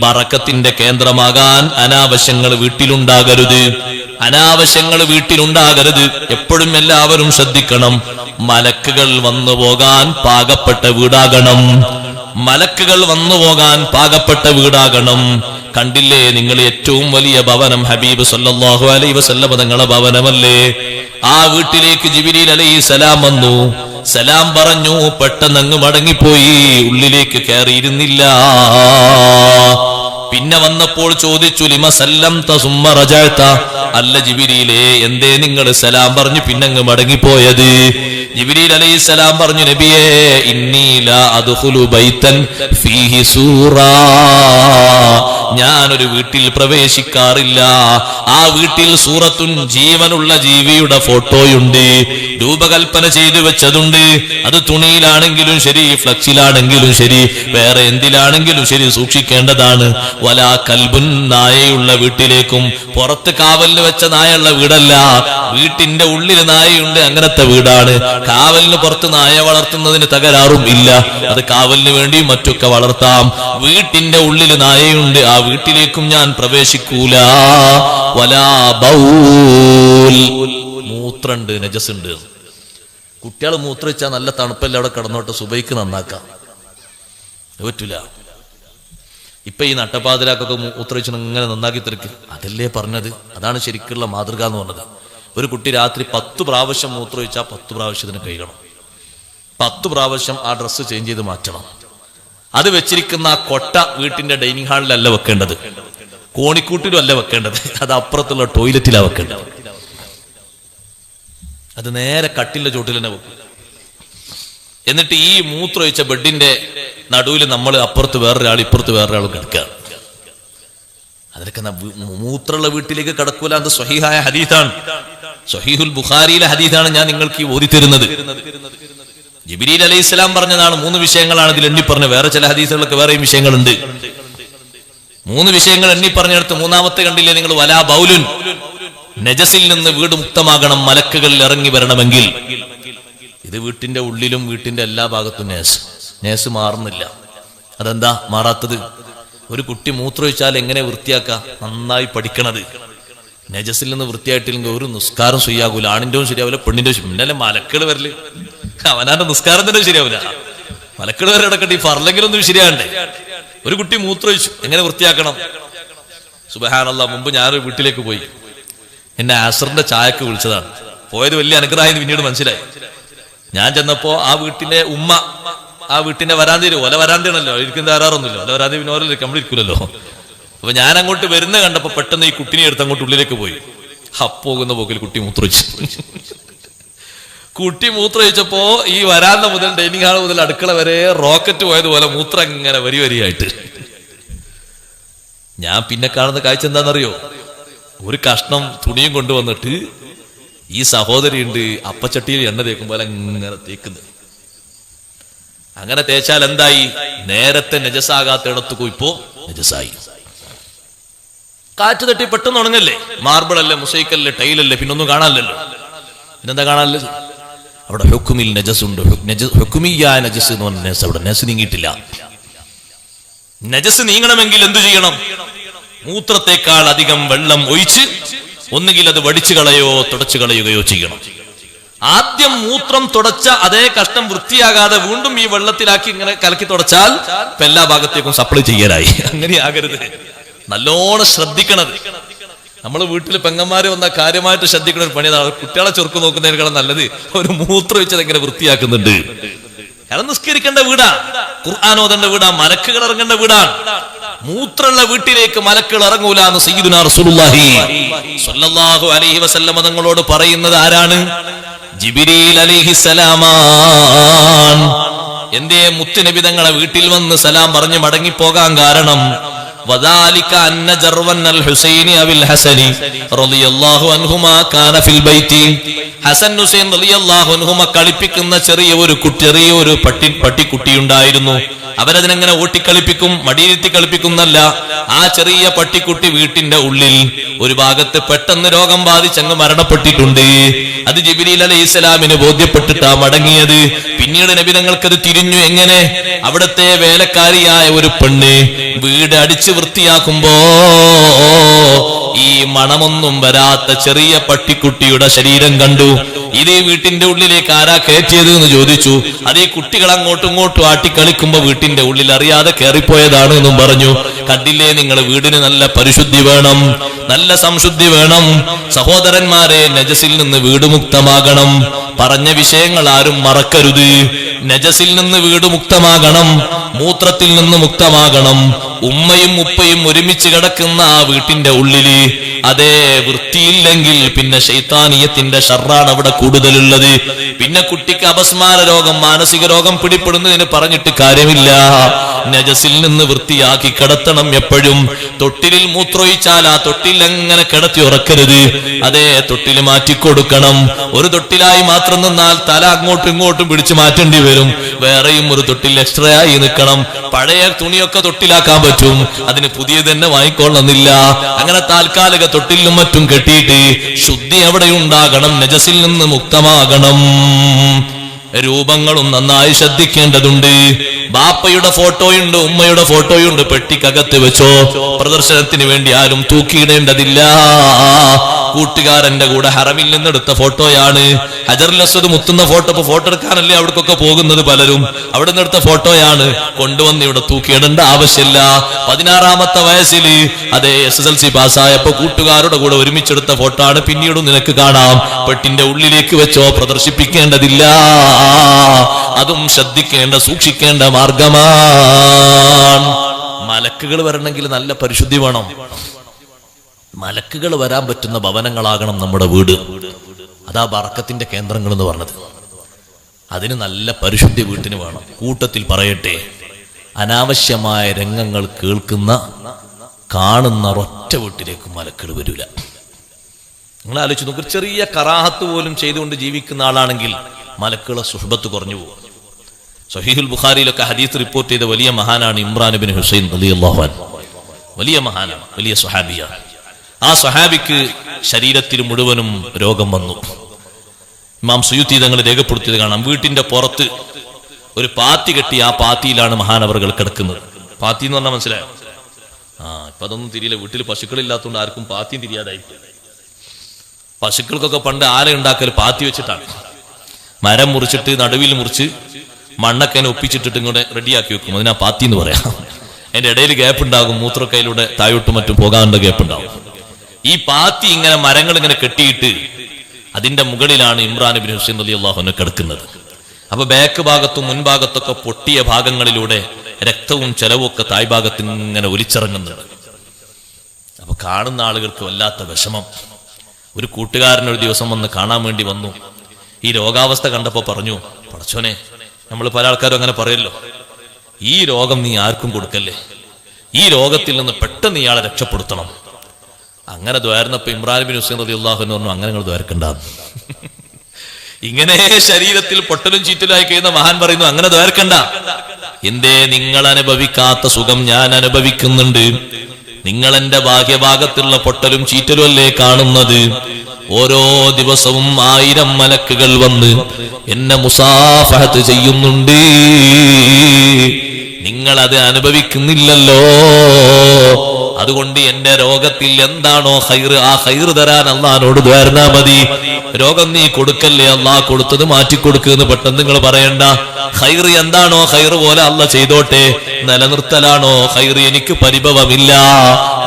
ബറക്കത്തിന്റെ കേന്ദ്രമാകാൻ അനാവശ്യങ്ങൾ വീട്ടിലുണ്ടാകരുത്. അനാവശ്യങ്ങൾ വീട്ടിലുണ്ടാകരുത്. എപ്പോഴും എല്ലാവരും ശ്രദ്ധിക്കണം. മലക്കുകൾ വന്നു പോകാൻ പാകപ്പെട്ട വീടാകണം. മലക്കുകൾ വന്നു പോകാൻ പാകപ്പെട്ട വീടാകണം. കണ്ടില്ലേ നിങ്ങൾ ഏറ്റവും വലിയ ഭവനം ഹബീബ് സല്ലാഹു അലൈഹി വസല്ലമ തങ്ങളെ ഭവനമല്ലേ? ആ വീട്ടിലേക്ക് ജിബിരിൽ അലൈഹി സലാം വന്നു. സലാം പറഞ്ഞു പെട്ടെന്ന് അങ്ങ് മടങ്ങിപ്പോയി ഉള്ളിലേക്ക് കയറിയിരുന്നില്ല. പിന്നെ വന്നപ്പോൾ ചോദിച്ചു ലിമ സല്ലം സുമ്മ റജഅത? അല്ല ജിബിരിയിലെ എന്തേ നിങ്ങൾ സലാം പറഞ്ഞു പിന്നങ്ങ് മടങ്ങിപ്പോയത്? ജിബിരിയിൽ അലൈഹി സലാം പറഞ്ഞു നബിയേ ഇന്നീല അദ്ഖുലു ബൈതൻ ഫീഹി സൂറാ. ഞാനൊരു വീട്ടിൽ പ്രവേശിക്കാറില്ല. ആ വീട്ടിൽ സൂറത്തുൻ ജീവനുള്ള ജീവിയുടെ ഫോട്ടോയുണ്ട്. രൂപകൽപ്പന ചെയ്തു വെച്ചതുണ്ട്. അത് തുണിയിലാണെങ്കിലും ശരി ഫ്ലക്സിലാണെങ്കിലും ശരി വേറെ എന്തിലാണെങ്കിലും ശരി സൂക്ഷിക്കേണ്ടതാണ്. വല കൽബുൻ നായയുള്ള വീട്ടിലേക്കും പുറത്ത് കാവലിന് വെച്ച നായുള്ള വീടല്ല. വീട്ടിന്റെ ഉള്ളിൽ നായയുണ്ട് അങ്ങനത്തെ വീടാണ്. കാവലിന് പുറത്ത് നായ വളർത്തുന്നതിന് തകരാറും ഇല്ല. അത് കാവലിന് വേണ്ടിയും മറ്റൊക്കെ വളർത്താം. വീട്ടിന്റെ ഉള്ളിൽ നായയുണ്ട് വീട്ടിലേക്കും ഞാൻ പ്രവേശിക്കൂല. വലാ ബൗൽ. മൂത്രണ്ട് നജസുണ്ട് കുട്ടികൾ മൂത്രവെച്ചാൽ നല്ല തണുപ്പല്ല അവിടെ കിടന്നോട്ട് സുബൈക്ക് നന്നാക്കാം. പറ്റൂല. ഇപ്പൊ ഈ നട്ടപ്പാതിരാക്കൊക്കെ മൂത്രയിച്ചു ഇങ്ങനെ നന്നാക്കി തിരക്ക് അതല്ലേ പറഞ്ഞത്? അതാണ് ശരിക്കുള്ള മാതൃക എന്ന് പറഞ്ഞത്. ഒരു കുട്ടി രാത്രി പത്ത് പ്രാവശ്യം മൂത്രമൊഴിച്ചാൽ പത്ത് പ്രാവശ്യത്തിന് കഴിയണം പത്ത് പ്രാവശ്യം ആ ഡ്രസ്സ് ചേഞ്ച് ചെയ്ത് മാറ്റണം. അത് വെച്ചിരിക്കുന്ന ആ കൊട്ട വീട്ടിന്റെ ഡൈനിങ് ഹാളിലല്ല വെക്കേണ്ടത്. കോണിക്കൂട്ടിലും അല്ല വെക്കേണ്ടത്. അത് അപ്പുറത്തുള്ള ടോയ്ലറ്റിലാണ് വെക്കേണ്ടത്. അത് നേരെ കട്ടിലെ ചോട്ടിൽ തന്നെ വെക്കും. എന്നിട്ട് ഈ മൂത്രമൊഴിച്ച ബെഡിന്റെ നടുവിൽ നമ്മൾ അപ്പുറത്ത് വേറൊരാൾ ഇപ്പുറത്ത് വേറൊരാൾ കിടക്കുക. അതിലൊക്കെ മൂത്രമുള്ള വീട്ടിലേക്ക് കടക്കൂല അത് സ്വഹീഹായ ഹദീസാണ്. സ്വഹീഹുൽ ബുഖാരിയിലെ ഹദീസാണ് ഞാൻ നിങ്ങൾക്ക് ഈ ഓതി തരുന്നത് ജിബിരിൽ അലൈഹി ഇസ്ലാം പറഞ്ഞതാണ് മൂന്ന് വിഷയങ്ങളാണ് ഇതിൽ എണ്ണി പറഞ്ഞത് വേറെ ചില ഹദീസുകളൊക്കെ വേറെയും വിഷയങ്ങളുണ്ട്. മൂന്ന് വിഷയങ്ങൾ എണ്ണി പറഞ്ഞെടുത്ത് മൂന്നാമത്തെ കണ്ടില്ലേ നിങ്ങൾ? വലാ ബൗലുൻ. നജസിൽ നിന്ന് വീട് മുക്തമാകണം മലക്കുകളിൽ ഇറങ്ങി വരണമെങ്കിൽ. ഇത് വീട്ടിന്റെ ഉള്ളിലും വീട്ടിന്റെ എല്ലാ ഭാഗത്തും നേസ് നേസ് മാറുന്നില്ല. അതെന്താ? മാറാത്തത്. ഒരു കുട്ടി മൂത്രമൊഴിച്ചാൽ എങ്ങനെ വൃത്തിയാക്കാം? നന്നായി പഠിക്കണത്. നജസിൽ നിന്ന് വൃത്തിയായിട്ടില്ലെങ്കിൽ ഒരു നിസ്കാരം ശരിയാകൂല ആണിന്റെയും ശരിയാവില്ല പെണ്ണിന്റെയും ശരി- പിന്നല്ലേ മലക്കൾ വരൽ? അവനാന്റെ നിസ്കാരം തന്നെ ശരിയാവില്ല മലക്കിട വരെ അടക്കട്ടെ ഈ ശരിയാണ്ടേ ഒരു കുട്ടി മൂത്രമൊഴിച്ചു എങ്ങനെ വൃത്തിയാക്കണം? സുബഹാനല്ല മുമ്പ് ഞാനൊരു വീട്ടിലേക്ക് പോയി. എന്നെ ആസറിന്റെ ചായക്ക് വിളിച്ചതാണ്. പോയത് വലിയ അനുഗ്രഹം പിന്നീട് മനസ്സിലായി. ഞാൻ ചെന്നപ്പോ ആ വീട്ടിലെ ഉമ്മ ആ വീട്ടിന്റെ വരാന്തിയിൽ ഒല വരാന്തിയാണല്ലോ ഇരിക്കുന്ന ആരാറൊന്നുമില്ല ഒല വരാന്തി പിന്നെ ഓരോ നമ്മളിരിക്കൂലല്ലോ അപ്പൊ ഞാൻ അങ്ങോട്ട് വരുന്ന കണ്ടപ്പോ പെട്ടെന്ന് ഈ കുട്ടിനെ എടുത്ത് അങ്ങോട്ട് ഉള്ളിലേക്ക് പോയി. ഹപ്പോകുന്ന പോക്കിൽ കുട്ടി മൂത്രമൊഴിച്ചു കുട്ടി മൂത്രമൊഴിച്ചപ്പോ ഈ വരാന്ത മുതൽ ഡൈനിങ് ഹാൾ മുതൽ അടുക്കള വരെ റോക്കറ്റ് പോയതുപോലെ മൂത്രം ഇങ്ങനെ വരി വരിയായിട്ട്. ഞാൻ പിന്നെ കാണുന്ന കാഴ്ച എന്താണെന്നറിയോ? ഒരു കഷ്ണം തുണിയും കൊണ്ടുവന്നിട്ട് ഈ സഹോദരി ഉണ്ട് അപ്പച്ചട്ടിയിൽ എണ്ണ തേക്കും പോലെ ഇങ്ങനെ തേക്കുന്നു. അങ്ങനെ തേച്ചാൽ എന്തായി? നേരത്തെ നജസാകാത്തിടത്ത് ഇപ്പോ നജസായി. കാറ്റ് തട്ടി പെട്ടെന്ന് ഉണങ്ങല്ലേ? മാർബിൾ അല്ലേ മുസൈക്കല്ലേ ടൈലല്ലേ പിന്നൊന്നും കാണാനല്ലോ പിന്നെന്താ കാണാനില്ല അവിടെ ഹുക്കുമിൽ ഉണ്ട്. ഹുക്കുമിയ നജസ് എന്ന് പറഞ്ഞ നജസ് അവിടെ. നജസ് നീങ്ങിയിട്ടില്ല. നജസ് നീങ്ങണമെങ്കിൽ എന്തു ചെയ്യണം? മൂത്രത്തെക്കാൾ അധികം വെള്ളം ഒഴിച്ച് ഒന്നുകിൽ അത് വടിച്ചു കളയോ തുടച്ചു കളയുകയോ ചെയ്യണം. ആദ്യം മൂത്രം തുടച്ച അതേ കഷ്ടം വൃത്തിയാകാതെ വീണ്ടും ഈ വെള്ളത്തിലാക്കി ഇങ്ങനെ കലക്കി തുടച്ചാൽ എല്ലാ ഭാഗത്തേക്കും സപ്ലൈ ചെയ്യലായി. അങ്ങനെയാകരുത്. നല്ലോണം ശ്രദ്ധിക്കണത്. നമ്മൾ വീട്ടിൽ പെങ്ങന്മാരെ വന്ന കാര്യമായിട്ട് ശ്രദ്ധിക്കുന്ന ഒരു പണിയാണ്. കുട്ടികളെ ചെറുക്ക് നോക്കുന്നതിനേക്കാളും നല്ലത് ഒരു മൂത്രം വെച്ചത് എങ്ങനെ വൃത്തിയാക്കുന്നുണ്ട്. കാരണം നിസ്കരിക്കേണ്ട വീടാ. ഖുർആൻ ഓതേണ്ട വീടാ. മലക്കുകൾ ഇറങ്ങേണ്ട വീടാണ് മൂത്രമുള്ള വീട്ടിലേക്ക് മലക്കുകൾ ഇറങ്ങൂല എന്ന് സയ്യിദുനാ റസൂലുള്ളാഹി സ്വല്ലല്ലാഹു അലൈഹി വസല്ലമ തങ്ങളോട് പറയുന്നത് ആരാണ്? ജിബിരിൽ അലിഹിസലാമാൻ എന്തേ മുത്തുനബി തങ്ങളെ വീട്ടിൽ വന്ന് സലാം പറഞ്ഞു മടങ്ങിപ്പോകാൻ കാരണം وذلك أن جروا الحسين أو الحسن رضي الله عنهما كان في البيت ഹസൻ ഹുസൈൻ റളിയല്ലാഹു അൻഹുമ കളിപ്പിക്കുന്ന ചെറിയ ഒരു കുട്ടി ചെറിയ ഒരു പട്ടി പട്ടിക്കുട്ടി ഉണ്ടായിരുന്നു അവരതിനെങ്ങനെ ഓട്ടിക്കളിപ്പിക്കും മടിയിരുത്തി കളിപ്പിക്കുന്നല്ല ആ ചെറിയ പട്ടിക്കുട്ടി വീട്ടിന്റെ ഉള്ളിൽ ഒരു ഭാഗത്ത് പെട്ടെന്ന് രോഗം ബാധിച്ചങ്ങ് മരണപ്പെട്ടിട്ടുണ്ട് അത് ജിബിരിൽ അലൈഹി ഇസ്ലാമിന് ബോധ്യപ്പെട്ടിട്ടാ മടങ്ങിയത് പിന്നീട് നബി തങ്ങൾക്കത് തിരിഞ്ഞു എങ്ങനെ അവിടത്തെ വേലക്കാരിയായ ഒരു പെണ്ണ് വീട് അടിച്ചു വൃത്തിയാക്കുമ്പോ ഈ മണമൊന്നും വരാത്ത ചെറിയ പട്ടിക്കുട്ടിയുടെ ശരീരം കണ്ടു. ഇത് വീട്ടിന്റെ ഉള്ളിലേക്ക് ആരാ കയറ്റിയത് എന്ന് ചോദിച്ചു. അത് ഈ കുട്ടികൾ അങ്ങോട്ടും ഇങ്ങോട്ടും ആട്ടിക്കളിക്കുമ്പോ വീട്ടിന്റെ ഉള്ളിൽ അറിയാതെ കയറിപ്പോയതാണ് എന്നും പറഞ്ഞു. കണ്ടില്ലേ നിങ്ങൾ വീടിന് നല്ല പരിശുദ്ധി വേണം നല്ല സംശുദ്ധി വേണം. സഹോദരന്മാരെ നജസിൽ നിന്ന് വീട് മുക്തമാകണം. പറഞ്ഞ വിഷയങ്ങൾ ആരും മറക്കരുത്. നജസിൽ നിന്ന് വീട് മുക്തമാകണം മൂത്രത്തിൽ നിന്ന് മുക്തമാകണം. ഉമ്മയും ഉപ്പയും ഒരുമിച്ച് കിടക്കുന്ന ആ വീട്ടിന്റെ ഉള്ളിൽ അതേ വൃത്തിയില്ലെങ്കിൽ പിന്നെ ശൈത്താനീയത്തിന്റെ ഷർറാണ് അവിടെ കൂടുതലുള്ളത്. പിന്നെ കുട്ടിക്ക് അപസ്മാര രോഗം മാനസിക രോഗം പിടിപ്പെടുന്നതിന് പറഞ്ഞിട്ട് കാര്യമില്ല. നജസിൽ നിന്ന് വൃത്തിയാക്കി കിടത്തണം എപ്പോഴും. തൊട്ടിലിൽ മൂത്രൊഴിച്ചാൽ ആ തൊട്ടിൽ എങ്ങനെ കിടത്തി ഉറക്കരുത്? അതേ തൊട്ടിൽ മാറ്റിക്കൊടുക്കണം. ഒരു തൊട്ടിലായി മാത്രം നിന്നാൽ തല അങ്ങോട്ടും ഇങ്ങോട്ടും പിടിച്ചു മാറ്റേണ്ടി വരും. വേറെയും ഒരു തൊട്ടിൽ എക്സ്ട്രാ ആയി നിൽക്കണം. പഴയ തുണിയൊക്കെ തൊട്ടിലാക്കാൻ പറ്റും. അതിന് പുതിയ തന്നെ വാങ്ങിക്കൊള്ളുന്നില്ല അങ്ങനെ താൽക്കാലിക തൊട്ടിലും മറ്റും കെട്ടിയിട്ട് ശുദ്ധി അവിടെ ഉണ്ടാകണം. നജസിൽ നിന്ന് മുക്തമാകണം. രൂപങ്ങളും നന്നായി ശ്രദ്ധിക്കേണ്ടതുണ്ട്. ബാപ്പയുടെ ഫോട്ടോയുണ്ട് ഉമ്മയുടെ ഫോട്ടോയുണ്ട്. പെട്ടിക്കകത്ത് വെച്ചോ. പ്രദർശനത്തിന് വേണ്ടി ആരും തൂക്കിയിടേണ്ടതില്ല. കൂട്ടുകാരന്റെ കൂടെ ഹറമിൽ നിന്നെടുത്ത ഫോട്ടോയാണ്. ഹജറിൽ അസ്വദ് മുത്തുന്ന ഫോട്ടോ ഇപ്പൊ ഫോട്ടോ എടുക്കാനല്ലേ അവിടേക്കൊക്കെ പോകുന്നത് പലരും. അവിടെ നിന്നെടുത്ത ഫോട്ടോയാണ്. കൊണ്ടുവന്ന് ഇവിടെ തൂക്കിയിടേണ്ട ആവശ്യമില്ല. പതിനാറാമത്തെ വയസ്സിൽ അതേ എസ് എസ് എൽ സി പാസ്സായപ്പോ കൂട്ടുകാരുടെ കൂടെ ഒരുമിച്ചെടുത്ത ഫോട്ടോ ആണ് പിന്നീടും നിനക്ക് കാണാം. പെട്ടിന്റെ ഉള്ളിലേക്ക് വെച്ചോ പ്രദർശിപ്പിക്കേണ്ടതില്ല. അതും ശ്രദ്ധിക്കേണ്ട സൂക്ഷിക്കേണ്ട മാർഗമാണ്. മലക്കുകൾ വരണമെങ്കിൽ നല്ല പരിശുദ്ധി വേണം. മലക്കുകൾ വരാൻ പറ്റുന്ന ഭവനങ്ങളാകണം നമ്മുടെ വീട്. അതാ ബറക്കത്തിന്റെ കേന്ദ്രങ്ങൾ എന്ന് പറഞ്ഞത്. അതിന് നല്ല പരിശുദ്ധി വീട്ടിന് വേണം. കൂട്ടത്തിൽ പറയട്ടെ അനാവശ്യമായ രംഗങ്ങൾ കേൾക്കുന്ന കാണുന്ന ഒറ്റ വീട്ടിലേക്ക് മലക്കുകൾ വരില്ല നിങ്ങൾ ആലോചിച്ച് നോക്കി ചെറിയ കറാഹത്ത് പോലും ചെയ്തുകൊണ്ട് ജീവിക്കുന്ന ആളാണെങ്കിൽ മലക്കുകളെ സുഹൃബത്ത് കുറഞ്ഞു പോകും. സഹീഹുൽ ബുഖാരിയിലൊക്കെ ഹദീസ് റിപ്പോർട്ട് ചെയ്ത വലിയ മഹാനാണ് ഇമ്രാൻ ബിൻ ഹുസൈൻ വലിയ മഹാനാണ് വലിയ സ്വഹാബിയാണ്. ആ സ്വഹാബിക്ക് ശരീരത്തിൽ മുഴുവനും രോഗം വന്നു. ഇമാം സുയുത്തി തങ്ങൾ രേഖപ്പെടുത്തിയത് കാണാം. വീട്ടിന്റെ പുറത്ത് ഒരു പാത്തി കെട്ടി ആ പാത്തിയിലാണ് മഹാനവറുകൾ കിടക്കുന്നത്. പാത്തി എന്ന് പറഞ്ഞാൽ മനസ്സിലായോ? ആ ഇപ്പൊ അതൊന്നും തിരിയില്ല. വീട്ടിൽ പശുക്കളില്ലാത്തതുകൊണ്ട് ആർക്കും പാത്തിയും തിരിയാതായി പശുക്കൾക്കൊക്കെ പണ്ട് ആല ഉണ്ടാക്കൽ പാത്തി വെച്ചിട്ടാണ്. മരം മുറിച്ചിട്ട് നടുവിൽ മുറിച്ച് മണ്ണൊക്കെ അതിനെ ഒപ്പിച്ചിട്ടിട്ട് ഇങ്ങോട്ട് റെഡിയാക്കി വെക്കും. അതിനാ പാത്തി എന്ന് പറയാം. അതിന്റെ ഇടയിൽ ഗ്യാപ്പ് ഉണ്ടാകും. മൂത്രക്കൈയിലൂടെ താഴോട്ടും മറ്റും പോകാനുള്ള ഗ്യാപ്പ് ഉണ്ടാകും. ഈ പാത്തി ഇങ്ങനെ മരങ്ങൾ ഇങ്ങനെ കെട്ടിയിട്ട് അതിന്റെ മുകളിലാണ് ഇമ്രാൻ ബിൻ ഹുസൈൻ അലി അള്ളാഹുനെ കിടക്കുന്നത്. അപ്പൊ ബാക്ക് ഭാഗത്തും മുൻഭാഗത്തൊക്കെ പൊട്ടിയ ഭാഗങ്ങളിലൂടെ രക്തവും ചെലവും ഒക്കെ തായ് ഭാഗത്ത് ഇങ്ങനെ ഒലിച്ചിറങ്ങുന്നുണ്ട് അപ്പൊ കാണുന്ന ആളുകൾക്ക് വല്ലാത്ത വിഷമം. ഒരു കൂട്ടുകാരൻ ഒരു ദിവസം വന്ന് കാണാൻ വേണ്ടി വന്നു. ഈ രോഗാവസ്ഥ കണ്ടപ്പോ പറഞ്ഞു പടച്ചോനെ നമ്മൾ പല ആൾക്കാരും അങ്ങനെ പറയല്ലോ. ഈ രോഗം നീ ആർക്കും കൊടുക്കല്ലേ? ഈ രോഗത്തിൽ നിന്ന് പെട്ടെന്ന് ഇയാളെ രക്ഷപ്പെടുത്തണം. അങ്ങനെ ദ്വാരനപ്പോ ഇമ്രാൻ ബിൻ ഹുസൈൻ റതി അള്ളാഹു എന്ന് പറഞ്ഞു അങ്ങനെ നിങ്ങൾ ദ്വാരക്കണ്ടാന്ന് ഇങ്ങനെ ശരീരത്തിൽ പൊട്ടലും ചീറ്റലായി കഴിയുന്ന മഹാൻ പറയുന്നു അങ്ങനെ ദ്വാരക്കണ്ട. എന്തേ നിങ്ങൾ അനുഭവിക്കാത്ത സുഖം ഞാൻ അനുഭവിക്കുന്നുണ്ട്. നിങ്ങൾ എന്റെ ബാഹ്യഭാഗത്തുള്ള പൊട്ടലും ചീറ്റലും അല്ലേ കാണുന്നത്? ഓരോ ദിവസവും ആയിരം മലക്കുകൾ വന്ന് എന്നെ മുസാഫഹത്ത് ചെയ്യുന്നുണ്ട്. നിങ്ങൾ അത് അനുഭവിക്കുന്നില്ലല്ലോ. അതുകൊണ്ട് എന്റെ രോഗത്തിൽ എന്താണോ ഹൈറ് ആ ഹൈറ് തരാൻ അള്ളഹാനോട് തേർന്നാ മതി. രോഗം നീ കൊടുക്കല്ലേ അള്ളാഹ് കൊടുത്തത് മാറ്റി മാറ്റിക്കൊടുക്കുന്ന് പെട്ടെന്ന് നിങ്ങൾ പറയണ്ട. ഹൈറ് എന്താണോ ഹൈറ് പോലെ അല്ല ചെയ്തോട്ടെ. നിലനിർത്തലാണോ ഹൈറ് എനിക്ക് പരിഭവമില്ല.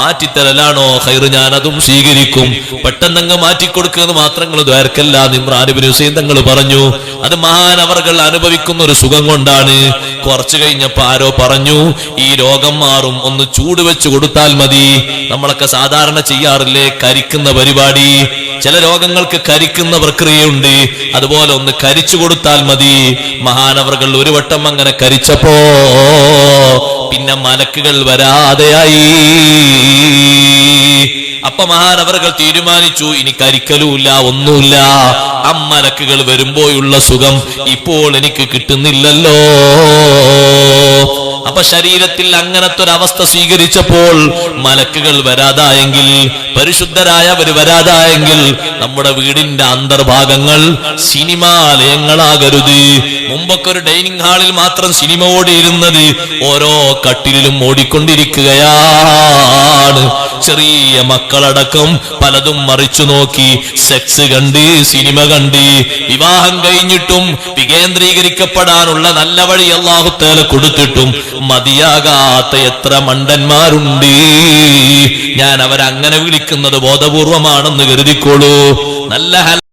മാറ്റിത്തരലാണോ ഹൈറ് ഞാൻ അതും സ്വീകരിക്കും. പെട്ടെന്നങ്ങ് മാറ്റിക്കൊടുക്കുന്നത് മാത്രം നിങ്ങൾ ദ്വാരക്കല്ല നിമ്രാനുബിൻ ഹുസൈൻ തങ്ങൾ പറഞ്ഞു. അത് മഹാനവർകൾ അനുഭവിക്കുന്ന ഒരു സുഖം കൊണ്ടാണ്. കുറച്ചു കഴിഞ്ഞപ്പോ ആരോ പറഞ്ഞു ഈ രോഗം മാറും ഒന്ന് ചൂട് വെച്ച് കൊടുത്താൽ മതി. നമ്മളൊക്കെ സാധാരണ ചെയ്യാറില്ലേ? കരിക്കുന്ന പരിപാടി. ചില രോഗങ്ങൾക്ക് കരിക്കുന്ന പ്രക്രിയയുണ്ട്. അതുപോലെ ഒന്ന് കരിച്ചു കൊടുത്താൽ മതി. മഹാനവറുകൾ ഒരു വട്ടം അങ്ങനെ കരിച്ചപ്പോ പിന്നെ മലക്കുകൾ വരാതെയായി. അപ്പൊ മഹാനവറുകൾ തീരുമാനിച്ചു ഇനി കരിക്കലുമില്ല ഒന്നുമില്ല. അമ്മലക്കുകൾ വരുമ്പോഴുള്ള സുഖം ഇപ്പോൾ എനിക്ക് കിട്ടുന്നില്ലല്ലോ. അപ്പൊ ശരീരത്തിൽ അങ്ങനത്തെ ഒരു അവസ്ഥ സ്വീകരിച്ചപ്പോൾ മലക്കുകൾ വരാതായെങ്കിൽ പരിശുദ്ധരായവർ വരാതായെങ്കിൽ നമ്മുടെ വീടിന്റെ അന്തർഭാഗങ്ങൾ സിനിമാലയങ്ങളാകരുത്. മുമ്പൊക്കെ ഒരു ഡൈനിങ് ഹാളിൽ മാത്രം സിനിമ ഓടിയിരുന്നത് ഓരോ കട്ടിലും ഓടിക്കൊണ്ടിരിക്കുകയാണ്. ചെറിയ മക്കളടക്കം പലതും മറിച്ചു നോക്കി സെക്സ് കണ്ട് സിനിമ കണ്ട് വിവാഹം കഴിഞ്ഞിട്ടും വികേന്ദ്രീകരിക്കപ്പെടാനുള്ള നല്ല വഴി അള്ളാഹുത്തേല കൊടുത്തിട്ടും മതിയാകാത്ത എത്ര മണ്ടന്മാരുണ്ട്. ഞാൻ അവരങ്ങനെ വിളിക്കുന്നത് ബോധപൂർവമാണെന്ന് കരുതിക്കോളൂ. നല്ല